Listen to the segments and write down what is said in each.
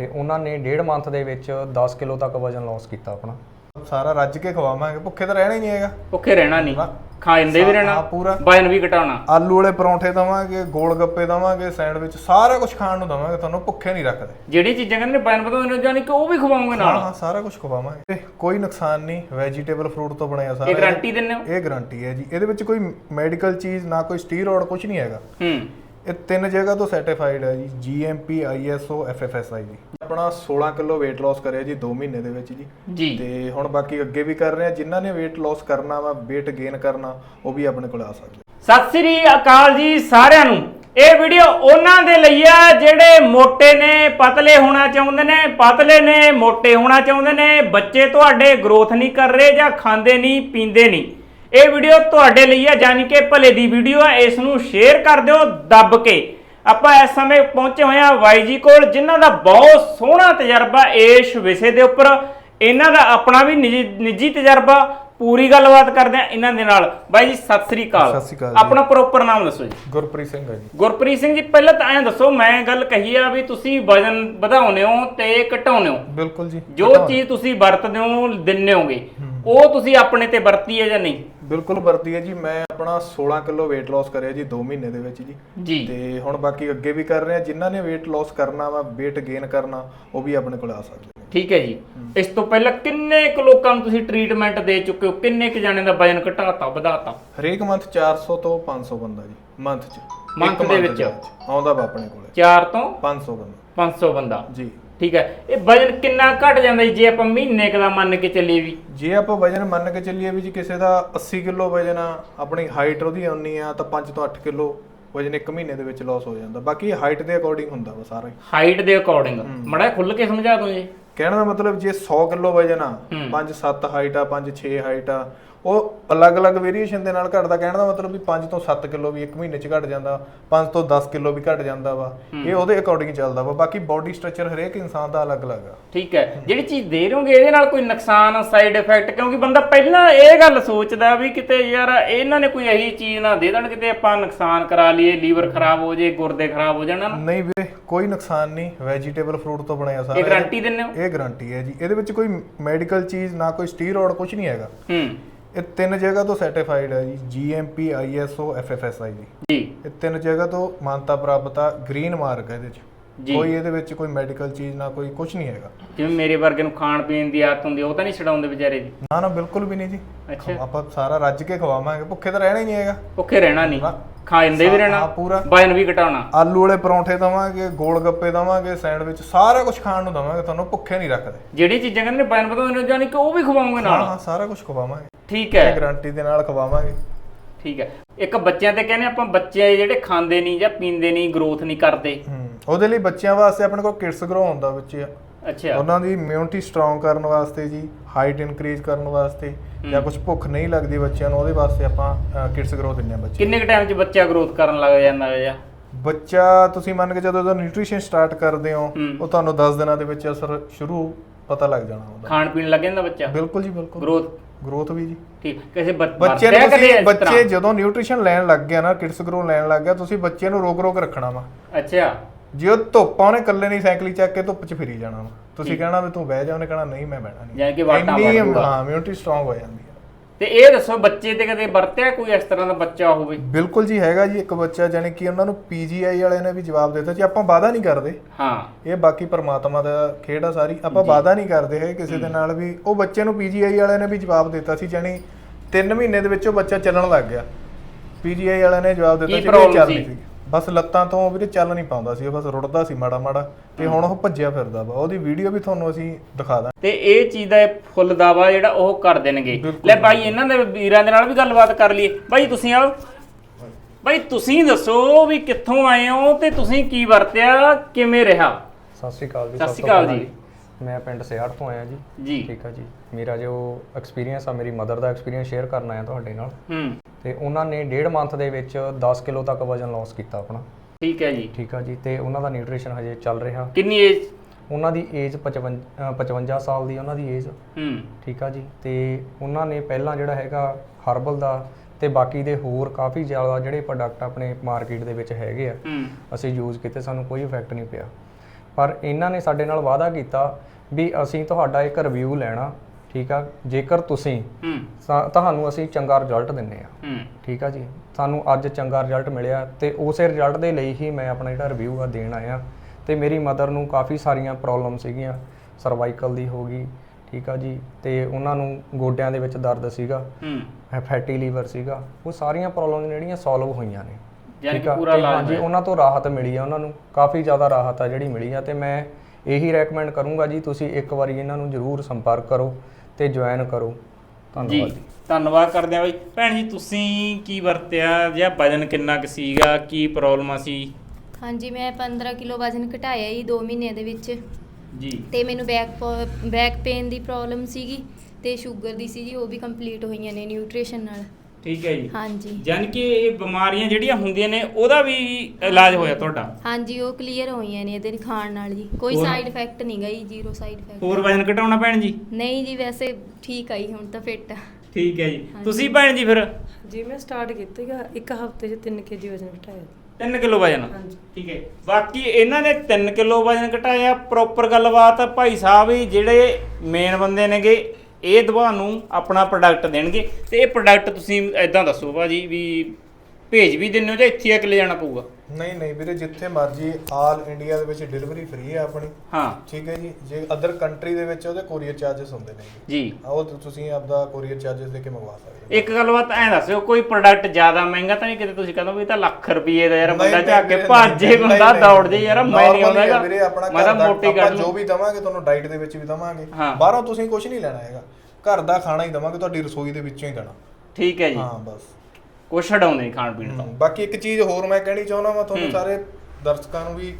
ਤੇ ਉਹਨਾਂ ਨੇ ਡੇਢ ਮੰਥ ਦੇ ਵਿੱਚ 10 ਕਿਲੋ ਤੱਕ ਵਜਨ ਲਾਸ ਕੀਤਾ ਆਪਣਾ। ਸਾਰਾ ਰੱਜ ਕੇ ਖਵਾਵਾਂਗੇ ਭੁੱਖੇ ਤਾਂ ਰਹਿਣਾ ਹੀ ਨਹੀਂ ਹੈਗਾ। ਭੁੱਖੇ ਰਹਿਣਾ ਨਹੀਂ। ਖਾਂਦੇ ਵੀ ਰਹਿਣਾ ਪੂਰਾ। ਵਜਨ ਵੀ ਘਟਾਉਣਾ। ਆਲੂ ਵਾਲੇ ਪਰੌਂਠੇ ਦਵਾਂਗੇ ਗੋਲ ਗੱਪੇ ਦਵਾਂਗੇ ਸੈਂਡਵਿਚ ਸਾਰਾ ਕੁਝ ਖਾਣ ਨੂੰ ਦਵਾਂਗੇ ਤੁਹਾਨੂੰ ਭੁੱਖੇ ਨਹੀਂ ਰੱਖਦੇ। ਜਿਹੜੀ ਚੀਜ਼ਾਂ ਕਹਿੰਦੇ ਨੇ ਵਜਨ ਵਧਾਉਣ ਨੂੰ ਜਾਨੀ ਕਿ ਉਹ ਵੀ ਖਵਾਉਂਗੇ ਨਾਲ। ਹਾਂ ਸਾਰਾ ਕੁਝ ਖਵਾਵਾਂਗੇ। ਤੇ ਕੋਈ ਨੁਕਸਾਨ ਨਹੀਂ ਵੈਜੀਟੇਬਲ ਫਰੂਟ ਤੋਂ ਬਣਿਆ ਸਾਰਾ ਇਹ ਗਾਰੰਟੀ ਦਿੰਦੇ ਹੋ? ਇਹ ਗਾਰੰਟੀ ਹੈ ਜੀ। ਇਹਦੇ ਵਿੱਚ ਕੋਈ ਮੈਡੀਕਲ ਚੀਜ਼ ਨਾ ਕੋਈ ਸਟੀਰੋਇਡ ਕੁਝ ਨਹੀਂ ਹੈਗਾ। ਹੂੰ। ਇਹ ਤਿੰਨ ਜਗ੍ਹਾ ਤੋਂ ਸਰਟੀਫਾਈਡ ਹੈ ਜੀ GMP ISO FFSI ਜੀ। ਆਪਣਾ 16 ਕਿਲੋ weight loss ਕਰਿਆ ਜੀ 2 ਮਹੀਨੇ ਦੇ ਵਿੱਚ ਜੀ। ਜੀ। ਤੇ ਹੁਣ ਬਾਕੀ ਅੱਗੇ ਵੀ ਕਰ ਰਹੇ ਆ ਜਿਨ੍ਹਾਂ ਨੇ weight loss ਕਰਨਾ ਵਾ weight gain ਕਰਨਾ ਉਹ ਵੀ ਆਪਣੇ ਕੋਲ ਆ ਸਕਦੇ ਸਤਿ ਸ੍ਰੀ ਅਕਾਲ ਜੀ ਸਾਰਿਆਂ ਨੂੰ। ਇਹ ਵੀਡੀਓ ਉਹਨਾਂ ਦੇ ਲਈ ਆ ਜਿਹੜੇ ਮੋਟੇ ਨੇ ਪਤਲੇ ਹੋਣਾ ਚਾਹੁੰਦੇ ਨੇ ਪਤਲੇ ਨੇ ਮੋਟੇ ਹੋਣਾ ਚਾਹੁੰਦੇ ਨੇ ਬੱਚੇ ਤੁਹਾਡੇ ਗਰੋਥ ਨਹੀਂ ਕਰ ਰਹੇ ਜਾਂ ਖਾਂਦੇ ਨਹੀਂ ਪੀਂਦੇ ਨਹੀਂ। ਇਹ ਵੀਡੀਓ ਤੁਹਾਡੇ ਲਈ ਆ ਯਾਨੀ ਕਿ ਭਲੇ ਦੀ ਵੀਡੀਓ ਆ ਇਸ ਨੂੰ ਸ਼ੇਅਰ ਕਰ ਦਿਓ ਦੱਬ ਕੇ। ਆਪਾਂ ਇਸ ਸਮੇਂ ਪਹੁੰਚੇ ਹੋਏ ਆ ਬਾਈ ਜੀ ਕੋਲ ਜਿਨ੍ਹਾਂ ਦਾ ਬਹੁਤ ਸੋਹਣਾ ਤਜਰਬਾ ਇਸ ਵਿਸ਼ੇ ਦੇ ਉੱਪਰ। ਇਹਨਾਂ ਦਾ ਆਪਣਾ ਵੀ ਨਿੱਜੀ ਨਿੱਜੀ ਤਜਰਬਾ। ਪੂਰੀ ਗੱਲਬਾਤ ਕਰਦੇ ਆ ਇਹਨਾਂ ਦੇ ਨਾਲ। ਬਾਈ ਜੀ ਸਤਿ ਸ੍ਰੀ ਅਕਾਲ। ਸਤਿ ਸ੍ਰੀ ਅਕਾਲ ਜੀ। ਆਪਣਾ ਪ੍ਰੋਪਰ ਨਾਮ ਦੱਸੋ ਜੀ। ਗੁਰਪ੍ਰੀਤ ਸਿੰਘ ਹੈ ਜੀ। ਗੁਰਪ੍ਰੀਤ ਸਿੰਘ ਜੀ ਪਹਿਲਾਂ ਤਾਂ ਐਂ ਦੱਸੋ ਮੈਂ ਗੱਲ ਕਹੀ ਆ ਵੀ ਤੁਸੀਂ ਵਜਨ ਵਧਾਉਨੇ ਹੋ ਤੇ ਘਟਾਉਨੇ ਹੋ। ਬਿਲਕੁਲ ਜੀ ਜੋ ਚੀਜ਼ ਤੁਸੀਂ ਵਰਤਦੇ ਹੋ ਦਿੰਨੇ ਹੋਗੇ ਉਹ ਤੁਸੀਂ ਆਪਣੇ ਤੇ ਵਰਤੀ ਹੈ ਜਾਂ ਨਹੀਂ? ਬਿਲਕੁਲ ਵਰਤੀ ਹੈ ਜੀ। ਮੈਂ ਆਪਣਾ 16 ਕਿਲੋ weight loss ਕਰਿਆ ਜੀ 2 ਮਹੀਨੇ ਦੇ ਵਿੱਚ ਜੀ। ਜੀ। ਤੇ ਹੁਣ ਬਾਕੀ ਅੱਗੇ ਵੀ ਕਰ ਰਹੇ। ਆ ਜਿਨ੍ਹਾਂ ਨੇ weight loss ਕਰਨਾ ਵਾ weight gain ਕਰਨਾ ਉਹ ਵੀ ਆਪਣੇ ਕੋਲ ਆ ਸਕਦੇ। ਠੀਕ ਹੈ ਜੀ। ਇਸ ਤੋਂ ਪਹਿਲਾਂ ਕਿੰਨੇ ਕੁ ਲੋਕਾਂ ਨੂੰ ਤੁਸੀਂ ਟ੍ਰੀਟਮੈਂਟ ਦੇ ਚੁੱਕੇ ਹੋ? ਕਿੰਨੇ ਕੁ ਜਾਣੇ ਦਾ ਵਜਨ ਘਟਾਤਾ ਵਧਾਤਾ? ਹਰੇਕ ਮੰਥ 400 ਤੋਂ 500 ਬੰਦਾ ਜੀ ਮੰਥ ਚ। ਇੱਕ ਦੇ ਵਿੱਚ? ਆਉਂਦਾ ਵਾ ਆਪਣੇ ਕੋਲੇ। 4 ਤੋਂ 500 ਬੰਦਾ। 500 ਬੰਦਾ। ਜੀ। ਠੀਕ ਹੈ। ਇਹ ਵਜਨ ਕਿੰਨਾ ਘਟ ਜਾਂਦਾ ਜੀ ਜੇ ਆਪਾਂ ਮਹੀਨੇ ਕੁ ਦਾ ਮੰਨ ਕੇ ਚੱਲੀਏ ਵੀ? ਜੇ ਆਪਾਂ ਵਜਨ ਮੰਨ ਕੇ ਚੱਲੀਏ ਵੀ ਜੀ ਕਿਸੇ ਦਾ 80 ਕਿਲੋ ਵਜਨ ਆ ਆਪਣੀ ਹਾਈਟ ਉਹਦੀ ਆਉਣੀ ਆ ਤਾਂ 5 ਤੋਂ 8 ਕਿਲੋ ਵਜਨ ਇੱਕ ਮਹੀਨੇ ਦੇ ਵਿੱਚ ਲਾਸ ਹੋ ਜਾਂਦਾ। ਬਾਕੀ ਹਾਈਟ ਦੇ ਅਕੋਰਡਿੰਗ ਹੁੰਦਾ ਵਾ ਸਾਰਾ ਹੀ। ਹਾਈਟ ਦੇ ਅਕੋਰਡਿੰਗ ਮੜਾ ਖੁੱਲ ਕੇ ਸਮਝਾ ਦੋ ਜੀ। ਕਹਿਣ ਦਾ ਮਤਲਬ ਜੇ 100 ਕਿਲੋ ਵਜਨ ਆ ਹੂੰ। 5 7 ਹਾਈਟ ਆ 5 6 ਹਾਈਟ ਆ ਉਹ ਅਲੱਗ-ਅਲੱਗ ਵੇਰੀਏਸ਼ਨ ਦੇ ਨਾਲ ਘਟਦਾ ਕਹਿਣ ਦਾ ਮਤਲਬ ਵੀ 5 ਤੋਂ 7 ਕਿਲੋ ਵੀ ਇੱਕ ਮਹੀਨੇ ਚ ਘਟ ਜਾਂਦਾ 5 ਤੋਂ 10 ਕਿਲੋ ਵੀ ਘਟ ਜਾਂਦਾ ਵਾ। ਇਹ ਉਹਦੇ ਅਕੋਰਡਿੰਗ ਚੱਲਦਾ ਵਾ ਬਾਕੀ ਬਾਡੀ ਸਟਰਕਚਰ ਹਰੇਕ ਇਨਸਾਨ ਦਾ ਅਲੱਗ-ਅਲੱਗ ਆ। ਠੀਕ ਹੈ ਜਿਹੜੀ ਚੀਜ਼ ਦੇ ਰਹੋਗੇ ਇਹਦੇ ਨਾਲ ਕੋਈ ਨੁਕਸਾਨ ਸਾਈਡ ਇਫੈਕਟ ਕਿਉਂਕਿ ਬੰਦਾ ਪਹਿਲਾਂ ਇਹ ਗੱਲ ਸੋਚਦਾ ਵੀ ਕਿਤੇ ਯਾਰ ਇਹਨਾਂ ਨੇ ਕੋਈ ਇਹੀ ਚੀਜ਼ ਨਾ ਦੇ ਦੇਣ ਕਿਤੇ ਆਪਾਂ ਨੁਕਸਾਨ ਕਰਾ ਲਈਏ ਲੀਵਰ ਖਰਾਬ ਹੋ ਜੇ ਗੁਰਦੇ ਖਰਾਬ ਹੋ ਜਾਣ ਨਾ? ਨਹੀਂ ਵੀਰੇ ਕੋਈ ਨੁਕਸਾਨ ਨਹੀਂ ਵੈਜੀਟੇਬਲ ਫਰੂਟ ਤੋਂ ਬਣਿਆ ਸਾਰਾ ਇਹ ਗਾਰੰਟੀ ਦਿੰਦੇ ਹੋ? ਇਹ ਗਾਰੰਟੀ ਹੈ ਜੀ ਇਹਦੇ ਵਿੱਚ ਕੋਈ ਮੈਡੀਕਲ ਚੀਜ਼ ਨਾ ਕੋਈ ਸਟੀਰੋਇਡ ਕੁਝ ਨਹੀਂ ਹੈਗਾ। ਹੂੰ। ਇਹ ਤਿੰਨ ਜਗ੍ਹਾ ਤੋਂ ਸਰਟੀਫਾਈਡ ਹੈ ਜੀ GMP ISO FFSI ਜੀ ਜੀ। ਇਹ ਤਿੰਨ ਜਗ੍ਹਾ ਤੋਂ ਮਾਨਤਾ ਪ੍ਰਾਪਤ ਆ ਗ੍ਰੀਨ ਮਾਰਕ ਹੈ ਇਹਦੇ ਚ। ਜੀ। ਕੋਈ ਇਹਦੇ ਵਿੱਚ ਕੋਈ ਮੈਡੀਕਲ ਚੀਜ਼ ਨਾ ਕੋਈ ਕੁਝ ਨਹੀਂ ਹੈਗਾ। ਜਿਵੇਂ ਮੇਰੇ ਵਰਗੇ ਨੂੰ ਖਾਣ ਪੀਣ ਦੀ ਆਦਤ ਹੁੰਦੀ ਆ, ਉਹ ਤਾਂ ਨਹੀਂ ਛਡਾਉਂਦੇ ਵਿਚਾਰੇ ਦੀ? ਨਾ ਨਾ ਬਿਲਕੁਲ ਵੀ ਨਹੀਂ ਜੀ। ਅੱਛਾ। ਆਪਾਂ ਸਾਰਾ ਰੱਜ ਕੇ ਖਵਾਵਾਂਗੇ ਭੁੱਖੇ ਤਾਂ ਰਹਿਣਾ ਹੀ ਨਹੀਂ ਹੈਗਾ। ਭੁੱਖੇ ਰਹਿਣਾ ਨਹੀਂ। ਨਾ। ਖਾਂਦੇ ਵੀ ਹਾਂ, ਰਹਿਣਾ ਪੂਰਾ। ਵਜਨ ਵੀ ਘਟਾਉਣਾ। ਆਲੂ ਵਾਲੇ ਪਰੌਂਠੇ ਦਵਾਂਗੇ ਗੋਲ ਗੱਪੇ ਦਵਾਂਗੇ ਸੈਂਡਵਿਚ ਸਾਰਾ ਕੁਝ ਖਾਣ ਨੂੰ ਦਵਾਂਗੇ ਤੁਹਾਨੂੰ ਭੁੱਖੇ ਨਹੀਂ ਰੱਖਦੇ। ਜਿਹੜੀ ਚੀਜ਼ਾਂ ਕਹਿੰਦੇ ਨੇ ਵਜਨ ਵਧਾਉਣ ਨੂੰ ਜਾਨੀ ਕਿ ਉਹ ਵੀ ਖਵਾਉਂਗੇ ਹਾਂ ਨਾਲ। ਹਾਂ ਸਾਰਾ ਕੁਝ ਖਵਾਵਾਂਗੇ। ਠੀਕ ਹੈ। ਗਾਰੰਟੀ ਦੇ ਨਾਲ ਖਵਾਵਾਂਗੇ। ਠੀਕ ਹੈ। ਇੱਕ ਬੱਚਿਆਂ ਤੇ ਕਹਿੰਦੇ ਆਪਾਂ ਬੱਚੇ ਜਿਹੜੇ ਖਾਂਦੇ ਨਹੀਂ ਜਾਂ ਪੀਂਦੇ ਨਹੀਂ ਗਰੋਥ ਨਹੀਂ ਕਰਦੇ। ਹੂੰ ਉਹਦੇ ਲਈ ਬੱਚਿਆਂ ਵਾਸਤੇ ਆਪਣੇ ਕੋਲ ਕਿਡਸ ਗਰੋ ਹੁੰਦਾ ਬੱਚੇ ਅੱਛਾ। ਉਹਨਾਂ ਦੀ ਇਮਿਊਨਿਟੀ ਸਟਰੋਂਗ ਕਰਨ ਵਾਸਤੇ ਜੀ ਹਾਈਟ ਇਨਕਰੀਜ਼ ਕਰਨ ਵਾਸਤੇ ਜਾਂ ਕੁਝ ਭੁੱਖ ਨਹੀਂ ਲੱਗਦੀ ਬੱਚਿਆਂ ਨੂੰ ਉਹਦੇ ਵਾਸਤੇ ਆਪਾਂ ਕਿਡਸ ਗਰੋ ਦਿੰਦੇ ਆ ਬੱਚੇ। ਕਿੰਨੇ ਕ ਟਾਈਮ 'ਚ ਬੱਚਾ ਗਰੋਥ ਕਰਨ ਲੱਗ ਜਾਂਦਾ ਹੈ ਜਾਂ? ਬੱਚਾ ਤੁਸੀਂ ਮੰਨ ਕੇ ਜਦੋਂ ਉਹਦਾ ਨਿਊਟ੍ਰੀਸ਼ਨ ਸਟਾਰਟ ਕਰਦੇ ਹੂੰ। ਉਹ ਤੁਹਾਨੂੰ 10 ਦਿਨਾਂ ਦੇ ਵਿੱਚ ਅਸਰ ਸ਼ੁਰੂ ਪਤਾ ਲੱਗ ਜਾਣਾ ਉਹਦਾ। ਖਾਣ ਪੀਣ ਲੱਗ ਜਾਂਦਾ ਬੱਚਾ? ਬਿਲਕੁਲ ਜੀ ਬਿਲਕੁਲ। ਗਰੋਥ ਗਰੋਥ ਵੀ ਜੀ। ਠੀਕ ਕਿਸੇ ਬੱਚ- ਬੱਚੇ ਵਰਤਿਆ ਨੂੰ ਕਦੇ ਤੁਸੀਂ ਇਸ ਬੱਚੇ? ਜਦੋਂ ਨਿਊਟ੍ਰੀਸ਼ਨ ਲੈਣ ਲੱਗ ਗਿਆ ਨਾ ਕਿਡਸ ਗਰੋ ਲੈਣ ਲੱਗ ਗਿਆ ਤੁਸੀਂ ਬੱਚੇ ਨੂੰ ਰੋਕ ਰੋਕ ਰੱਖਣਾ ਵਾ। ਅੱਛਾ। ਜੇ ਉਹ ਧੁੱਪਾਂ ਉਹਨੇ ਇਕੱਲੇ ਨਹੀਂ ਸਾਈਕਲ ਚੱਕ ਕੇ ਧੁੱਪ 'ਚ ਫਿਰੀ ਜਾਣਾ ਵਾ। ਤੁਸੀਂ ਕਹਿਣਾ ਵੀ ਤੂੰ ਬਹਿ ਜਾ ਉਹਨੇ ਕਹਿਣਾ ਨਹੀਂ ਮੈਂ ਬਹਿਣਾ ਨਹੀਂ ਯਾਨੀ ਕਿ ਵਾਟਾਂ ਇੰਨੀ। ਹਾਂ ਇਮਿਊਨਿਟੀ ਸਟਰੋਂਗ ਹੋ ਜਾਂਦੀ ਹੈ। ਤੇ ਇਹ ਦੱਸੋ ਬੱਚੇ ਤੇ ਕਦੇ ਵਰਤਿਆ ਕੋਈ ਇਸ ਤਰ੍ਹਾਂ ਦਾ ਬੱਚਾ ਹੋਵੇ? ਬਿਲਕੁਲ ਜੀ ਹੈਗਾ ਜੀ ਇੱਕ ਬੱਚਾ ਜਾਨੀ ਕਿ ਉਹਨਾਂ ਨੂੰ ਪੀਜੀਆਈ ਵਾਲਿਆਂ ਨੇ ਵੀ ਜਵਾਬ ਦਿੱਤਾ ਜੀ ਆਪਾਂ ਵਾਅਦਾ ਨਹੀਂ ਕਰਦੇ। ਹਾਂ। ਇਹ ਬਾਕੀ ਪਰਮਾਤਮਾ ਦਾ ਖੇਡ ਆ ਸਾਰੀ ਆਪਾਂ ਵਾਅਦਾ ਨਹੀਂ ਕਰਦੇ ਹੈ ਕਿਸੇ ਦੇ ਨਾਲ ਵੀ। ਉਹ ਬੱਚੇ ਨੂੰ ਪੀਜੀਆਈ ਵਾਲਿਆਂ ਨੇ ਵੀ ਜਵਾਬ ਦਿੱਤਾ ਸੀ ਜਾਨੀ 3 ਮਹੀਨੇ ਦੇ ਵਿੱਚ ਉਹ ਬੱਚਾ ਚੱਲਣ ਲੱਗ ਗਿਆ। ਪੀਜੀਆਈ ਵਾਲਿਆਂ ਨੇ ਜਵਾਬ ਦਿੱਤਾ ਕੀ ਸੀ ਇਹ problem ਚੱਲ ਸੀ? ਨਹੀਂ ਸੀ ਬਸ ਲੱਤਾਂ ਤੋਂ ਵੀਰੇ ਚੱਲ ਨਹੀਂ ਪਾਉਂਦਾ ਸੀ ਉਹ ਬਸ ਰੁੜਦਾ ਸੀ ਮਾੜਾ ਮਾੜਾ ਤੇ ਹੁਣ ਉਹ ਭੱਜਿਆ ਫਿਰਦਾ ਵਾ। ਉਹਦੀ ਵੀਡੀਓ ਵੀ ਤੁਹਾਨੂੰ ਅਸੀਂ ਦਿਖਾ ਦਾਂ ਤੇ ਇਹ ਚੀਜ਼ ਦਾ ਇਹ ਫੁੱਲ ਦਾਵਾ ਜਿਹੜਾ ਉਹ ਕਰ ਦੇਣਗੇ। ਲੈ ਬਾਈ ਇਹਨਾਂ ਦੇ ਵੀਰਾਂ ਦੇ ਨਾਲ ਵੀ ਗੱਲਬਾਤ ਕਰ ਲਈਏ। ਬਾਈ ਤੁਸੀਂ ਆਓ। ਬਾਈ ਤੁਸੀਂ ਦੱਸੋ ਵੀ ਕਿੱਥੋਂ ਆਏ ਹੋ ਤੇ ਤੁਸੀਂ ਕੀ ਵਰਤਿਆ ਕਿਵੇਂ ਰਿਹਾ? ਸਤਿ ਸ਼੍ਰੀ ਅਕਾਲ ਜੀ ਸਤਿ ਸ਼੍ਰੀ ਅਕਾਲ ਜੀ। ਮੈਂ ਪਿੰਡ ਸਿਆੜ ਤੋਂ ਆਇਆ ਜੀ। ਜੀ। ਠੀਕ ਆ ਜੀ। ਮੇਰਾ ਜੋ ਐਕਸਪੀਰੀਅੰਸ ਆ ਮੇਰੀ ਮਦਰ ਦਾ ਐਕਸਪੀਰੀਅੰਸ ਸ਼ੇਅਰ ਕਰਨਾ ਹੈ ਤੁਹਾਡੇ ਨਾਲ। ਹੂੰ। ਤੇ ਉਹਨਾਂ ਨੇ ਡੇਢ ਮੰਥ ਦੇ ਵਿੱਚ 10 ਕਿਲੋ ਤੱਕ ਵਜਨ ਲਾਸ ਕੀਤਾ ਆਪਣਾ। ਠੀਕ ਹੈ ਜੀ। ਠੀਕ ਆ ਜੀ ਤੇ ਉਹਨਾਂ ਦਾ ਨਿਊਟ੍ਰੀਸ਼ਨ ਹਜੇ ਚੱਲ ਰਿਹਾ। ਕਿੰਨੀ ਏਜ ਉਹਨਾਂ ਦੀ ਏਜ 55 ਅ, 55 ਸਾਲ ਦੀ ਉਹਨਾਂ ਦੀ ਏਜ ਹੂੰ। ਠੀਕ ਆ ਜੀ ਤੇ ਉਹਨਾਂ ਨੇ ਪਹਿਲਾਂ ਜਿਹੜਾ ਹੈਗਾ ਹਰਬਲ ਦਾ ਤੇ ਬਾਕੀ ਦੇ ਹੋਰ ਕਾਫੀ ਜ਼ਿਆਦਾ ਜਿਹੜੇ ਪ੍ਰੋਡਕਟ ਆਪਣੇ ਮਾਰਕੀਟ ਦੇ ਵਿੱਚ ਹੈਗੇ ਆ ਹੂੰ। ਅਸੀਂ ਯੂਜ਼ ਕੀਤੇ ਸਾਨੂੰ ਕੋਈ ਇਫੈਕਟ ਨਹੀਂ ਪਿਆ। ਪਰ ਇਹਨਾਂ ਨੇ ਸਾਡੇ ਨਾਲ ਵਾਅਦਾ ਕੀਤਾ ਵੀ ਅਸੀਂ ਤੁਹਾਡਾ ਇੱਕ ਰਿਵਿਊ ਲੈਣਾ ਠੀਕ ਆ? ਜੇਕਰ ਤੁਸੀਂ ਤੁਹਾਨੂੰ ਅਸੀਂ ਚੰਗਾ ਰਿਜ਼ਲਟ ਦਿੰਨੇ ਆ। ਹੂੰ। ਠੀਕ ਆ ਜੀ? ਸਾਨੂੰ ਅੱਜ ਚੰਗਾ ਰਿਜ਼ਲਟ ਮਿਲਿਆ ਤੇ ਉਸੇ ਰਿਜ਼ਲਟ ਦੇ ਲਈ ਹੀ ਮੈਂ ਆਪਣਾ ਜਿਹੜਾ ਰਿਵਿਊ ਆ ਦੇਣ ਆਇਆ। ਤੇ ਮੇਰੀ ਮਦਰ ਨੂੰ ਕਾਫੀ ਸਾਰੀਆਂ ਪ੍ਰੋਬਲਮ ਸੀਗੀਆਂ। ਸਰਵਾਈਕਲ ਦੀ ਹੋ ਗਈ ਠੀਕ ਆ ਜੀ? ਤੇ ਉਹਨਾਂ ਨੂੰ ਗੋਡਿਆਂ ਦੇ ਵਿੱਚ ਦਰਦ ਸੀਗਾ। ਹੂੰ। ਫੈਟੀ ਲੀਵਰ ਸੀਗਾ। ਉਹ ਸਾਰੀਆਂ ਪ੍ਰੋਬਲਮ ਜਿਹੜੀਆਂ ਸੋਲਵ ਹੋਈਆਂ ਨੇ। ਯਾਨੀ ਠੀਕ ਕਿ ਆ? ਪੂਰਾ ਤੇ ਇਲਾਜ ਹਾਂਜੀ। ਉਹਨਾਂ ਤੋਂ ਰਾਹਤ ਮਿਲੀ ਆ ਉਹਨਾਂ ਨੂੰ। ਕਾਫੀ ਜ਼ਿਆਦਾ ਰਾਹਤ ਆ ਜਿਹੜੀ ਮਿਲੀ ਆ ਤੇ ਮੈਂ ਇਹੀ ਰეკਮੈਂਡ ਕਰੂੰਗਾ ਜੀ ਤੁਸੀਂ ਇੱਕ ਵਾਰੀ ਇਹਨਾਂ ਨੂੰ ਜ਼ਰੂਰ ਸੰਪਰਕ ਕਰੋ। ਤੇ ਜੁਆਇਨ ਕਰੋ। ਧੰਨਵਾਦ ਜੀ। ਜੀ ਧੰਨਵਾਦ ਕਰਦੇ ਆ ਬਾਈ। ਭੈਣ ਜੀ ਤੁਸੀਂ ਕੀ ਵਰਤਿਆ? ਜਾਂ ਵਜਨ ਕਿੰਨਾ ਕੁ ਸੀਗਾ? ਕੀ ਪ੍ਰੋਬਲਮ ਸੀ? ਹਾਂਜੀ ਮੈਂ 15 ਕਿਲੋ ਵਜ਼ਨ ਘਟਾਇਆ ਜੀ 2 ਮਹੀਨਿਆਂ ਦੇ ਵਿੱਚ। ਜੀ। ਤੇ ਮੈਨੂੰ ਬੈਕ ਬੈਕ ਪੇਨ ਦੀ ਪ੍ਰੋਬਲਮ ਸੀਗੀ ਤੇ ਸ਼ੂਗਰ ਦੀ ਸੀ ਜੀ ਉਹ ਵੀ ਕੰਪਲੀਟ ਹੋਈਆਂ ਨੇ ਨਿਊਟ੍ਰੀਸ਼ਨ ਨਾਲ। ਠੀਕ ਹੈ ਜੀ। ਹਾਂਜੀ। ਯਾਨੀ ਕਿ ਇਹ ਬਿਮਾਰੀਆਂ ਜਿਹੜੀਆਂ ਹੁੰਦੀਆਂ ਨੇ ਉਹਦਾ ਵੀ ਇਲਾਜ ਹੋਇਆ ਤੁਹਾਡਾ? ਹਾਂਜੀ ਉਹ ਕਲੀਅਰ ਹੋਈਆਂ ਨੇ ਇਹਦੇ ਖਾਣ ਨਾਲ ਜੀ। ਕੋਈ ਹੋਰ? ਸਾਈਡ ਇਫੈਕਟ ਨਹੀਂ ਗਈ ਜ਼ੀਰੋ ਸਾਈਡ ਇਫੈਕਟ ਹੋਰ ਵਜਨ ਘਟਾਉਣਾ ਭੈਣ ਜੀ? ਨਹੀਂ ਜੀ ਵੈਸੇ ਠੀਕ ਆਈ ਹੁਣ ਤਾਂ ਫਿੱਟ ਠੀਕ ਹੈ ਜੀ। ਹਾਂਜੀ। ਤੁਸੀਂ ਭੈਣ ਜੀ ਫਿਰ? ਜੀ ਮੈਂ ਸਟਾਰਟ ਕੀਤਾਗਾ ਇੱਕ ਹਫ਼ਤੇ 'ਚ 3 ਕੇਜੀ ਵਜ਼ਨ ਘਟਾਇਆ। 3 ਕਿਲੋ ਵਜਨ? ਹਾਂਜੀ। ਠੀਕ ਹੈ। ਬਾਕੀ ਇਹਨਾਂ ਨੇ 3 ਕਿਲੋ ਵਜਨ ਘਟਾਇਆ ਪ੍ਰੋਪਰ ਗੱਲਬਾਤ ਭਾਈ ਸਾਹਿਬ ਜਿਹੜੇ ਮੇਨ ਬੰਦੇ ਨੇਗੇ ਇਹ ਤੁਹਾਨੂੰ ਆਪਣਾ ਪ੍ਰੋਡਕਟ ਦੇਣਗੇ ਤੇ ਇਹ ਪ੍ਰੋਡਕਟ ਤੁਸੀਂ ਐਦਾਂ ਦੱਸੋ ਭਾਜੀ ਵੀ ਭੇਜ ਵੀ ਦਿੰਦੇ ਹੋ ਜਾਂ ਇੱਥੇ ਆ ਕੇ ਲੈ ਜਾਣਾ ਪਊਗਾ? ਨਹੀਂ ਨਹੀਂ ਵੀਰੇ ਜਿੱਥੇ ਮਰਜ਼ੀ ਆਲ ਇੰਡੀਆ ਦੇ ਵਿੱਚ ਡਿਲੀਵਰੀ ਫ੍ਰੀ ਹੈ ਆਪਣੀ। ਹਾਂ। ਠੀਕ ਹੈ ਜੀ। ਜੇ ਅਦਰ ਕੰਟਰੀ ਦੇ ਵਿੱਚ ਉਹਦੇ ਕੋਰੀਅਰ ਚਾਰजेस ਹੁੰਦੇ ਨੇ ਜੀ। ਉਹ ਤੁਸੀਂ ਆਪਦਾ ਕੋਰੀਅਰ ਚਾਰजेस ਦੇ ਕੇ ਮੰਗਵਾ ਸਕਦੇ ਹੋ। ਇੱਕ ਗੱਲਬਾਤ ਐਂ ਦੱਸਿਓ ਕੋਈ ਪ੍ਰੋਡਕਟ ਜ਼ਿਆਦਾ ਮਹਿੰਗਾ ਤਾਂ ਨਹੀਂ ਕਿਤੇ ਤੁਸੀਂ ਕਹਿੰਦੇ ਵੀ ਤਾਂ ਲੱਖ ਰੁਪਏ ਦਾ ਯਾਰ ਬੰਦਾ ਨਹੀਂ, ਕੇ ਭਾਜੇ ਬੰਦਾ ਦੌੜ ਜੇ ਯਾਰ ਮੈਂ ਨਹੀਂ Normal ਹੈਗਾ ਵੀਰੇ ਆਪਣਾ ਘਰ ਦਾ ਆਪਾਂ ਜੋ ਵੀ ਦਵਾਂਗੇ ਤੁਹਾਨੂੰ ਡਾਈਟ ਦੇ ਵਿੱਚ ਵੀ ਦਵਾਂਗੇ। ਬਾਹਰੋਂ ਤੁਸੀਂ ਕੁਝ ਨਹੀਂ ਲੈਣਾ ਹੈਗਾ। ਘਰ ਦਾ ਖਾਣਾ ਹੀ ਦਵਾਂਗੇ ਤੁਹਾਡੀ ਰਸੋਈ ਦੇ ਵਿੱਚੋਂ ਹੀ ਦੇਣਾ। ਠੀਕ ਹੈ ਜੀ। ਹਾਂ ਬਸ। ਕੁਛ ਛਡਾਉਂਦੇ ਨਹੀਂ ਖਾਣ ਪੀਣ ਤੋਂ ਬਾਕੀ ਇੱਕ ਚੀਜ਼ ਹੋਰ ਮੈਂ ਕਹਿਣੀ ਚਾਹੁੰਦਾ ਮੈਂ ਤੁਹਾਨੂੰ। ਸਾਰੇ ਦਰਸ਼ਕਾਂ ਨੂੰ ਵੀ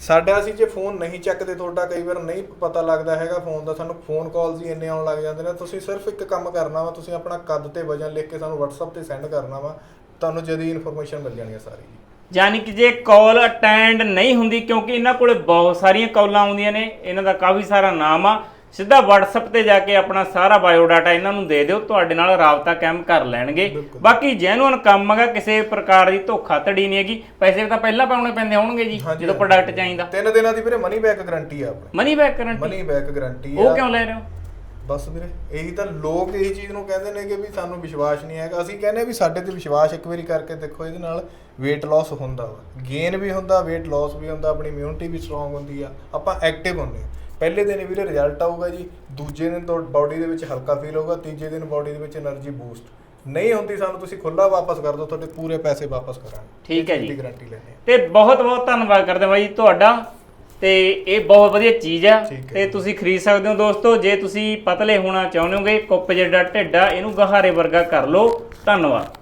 ਸਾਡਾ ਅਸੀਂ ਜੇ ਫੋਨ ਨਹੀਂ ਚੱਕਦੇ ਤੁਹਾਡਾ ਕਈ ਵਾਰ ਨਹੀਂ ਪਤਾ ਲੱਗਦਾ ਹੈਗਾ ਫੋਨ ਦਾ ਸਾਨੂੰ ਫੋਨ ਕਾਲਸ ਹੀ ਇੰਨੇ ਆਉਣ ਲੱਗ ਜਾਂਦੇ ਨੇ ਤੁਸੀਂ ਸਿਰਫ ਇੱਕ ਕੰਮ ਕਰਨਾ ਵਾ ਤੁਸੀਂ ਆਪਣਾ ਕੱਦ ਤੇ ਵਜਨ ਲਿਖ ਕੇ ਸਾਨੂੰ WhatsApp ਤੇ ਸੈਂਡ ਕਰਨਾ ਵਾ ਤੁਹਾਨੂੰ ਜਦੀ ਇਨਫੋਰਮੇਸ਼ਨ ਮਿਲ ਜਾਣੀ ਹੈ ਸਾਰੀ ਯਾਨੀ ਕਿ ਜੇ ਕਾਲ ਅਟੈਂਡ ਨਹੀਂ ਹੁੰਦੀ ਕਿਉਂਕਿ ਇਹਨਾਂ ਕੋਲੇ ਬਹੁਤ ਸਾਰੀਆਂ ਕਾਲਾਂ ਆਉਂਦੀਆਂ ਨੇ ਇਹਨਾਂ ਦਾ ਕਾਫੀ ਸਾਰਾ ਨਾਮ ਆ ਸਿੱਧਾ WhatsApp ਤੇ ਜਾ ਕੇ ਆਪਣਾ ਸਾਰਾ ਬਾਇਓ ਡਾਟਾ ਇਹਨਾਂ ਨੂੰ ਦੇ ਦਿਓ ਤੁਹਾਡੇ ਨਾਲ ਰਾਬਤਾ ਕਾਇਮ ਕਰ ਲੈਣਗੇ। ਬਾਕੀ ਜੈਨੂਅਨ ਕੰਮ ਹੈਗਾ ਕਿਸੇ ਪ੍ਰਕਾਰ ਦੀ ਧੋਖਾਧੜੀ ਨਹੀਂ ਹੈਗੀ। ਪੈਸੇ ਤਾਂ ਪਹਿਲਾਂ ਪਾਉਣੇ ਪੈਂਦੇ ਹੋਣਗੇ ਜੀ ਜਦੋਂ। ਪ੍ਰੋਡਕਟ ਚਾਹੀਦਾ। ਤਿੰਨ ਦਿਨਾਂ ਦੀ ਵੀਰੇ ਮਨੀ ਬੈਕ ਗਾਰੰਟੀ ਆ ਆਪਣੀ। Money back guarantee money back guarantee ਆ। ਉਹ ਕਿਉਂ ਲੈ ਰਹੇ ਹੋ? ਬਸ ਵੀਰੇ ਇਹੀ ਤਾਂ ਲੋਕ ਇਹੀ ਚੀਜ਼ ਨੂੰ ਕਹਿੰਦੇ ਨੇ ਕਿ ਵੀ ਸਾਨੂੰ ਵਿਸ਼ਵਾਸ ਨਹੀਂ ਹੈਗਾ। ਅਸੀਂ ਕਹਿੰਦੇ ਵੀ ਸਾਡੇ ਤੇ ਵਿਸ਼ਵਾਸ ਇੱਕ ਵਾਰੀ ਕਰਕੇ ਦੇਖੋ ਇਹਦੇ ਨਾਲ weight loss ਹੁੰਦਾ ਵਾ। ਗੇਨ ਵੀ ਹੁੰਦਾ weight loss ਵੀ ਹੁੰਦਾ ਆਪਣੀ ਇਮਿਊਨਿਟੀ ਵੀ ਸਟਰੋਂਗ ਹੁੰਦੀ ਆ। ਆਪਾਂ ਐਕਟਿਵ ਹੁੰਦੇ ਆ। ਪਹਿਲੇ ਦਿਨ ਵੀਰੇ ਰਿਜ਼ਲਟ ਆਊਗਾ ਜੀ ਦੂਜੇ ਦਿਨ ਤੋਂ ਬਾਡੀ ਦੇ ਵਿੱਚ ਹਲਕਾ ਫੀਲ ਹੋਊਗਾ ਤੀਜੇ ਦਿਨ ਬਾਡੀ ਦੇ ਵਿੱਚ એનર્ਜੀ ਬੂਸਟ ਨਹੀਂ ਹੁੰਦੀ ਸਾਨੂੰ ਤੁਸੀਂ ਖੁੱਲਾ ਵਾਪਸ ਕਰ ਦਿਓ ਤੁਹਾਡੇ ਪੂਰੇ ਪੈਸੇ ਵਾਪਸ ਕਰਾਂਗੇ। ਠੀਕ ਹੈ ਜੀ। ਗਾਰੰਟੀ ਲੈਂਦੇ ਤੇ ਬਹੁਤ ਬਹੁਤ ਧੰਨਵਾਦ ਕਰਦੇ ਬਾਈ ਤੁਹਾਡਾ ਤੇ ਇਹ ਬਹੁਤ ਵਧੀਆ ਚੀਜ਼ ਆ ਤੇ ਤੁਸੀਂ ਖਰੀਦ ਸਕਦੇ ਹੋ ਦੋਸਤੋ ਜੇ ਤੁਸੀਂ ਪਤਲੇ ਹੋਣਾ ਚਾਹੁੰਦੇ ਹੋਗੇ ਕੁੱਪ ਜਿਹੜਾ ਢਿੱਡਾ ਇਹਨੂੰ ਗਹਾਰੇ ਵਰਗਾ ਕਰ ਲਓ। ਧੰਨਵਾਦ।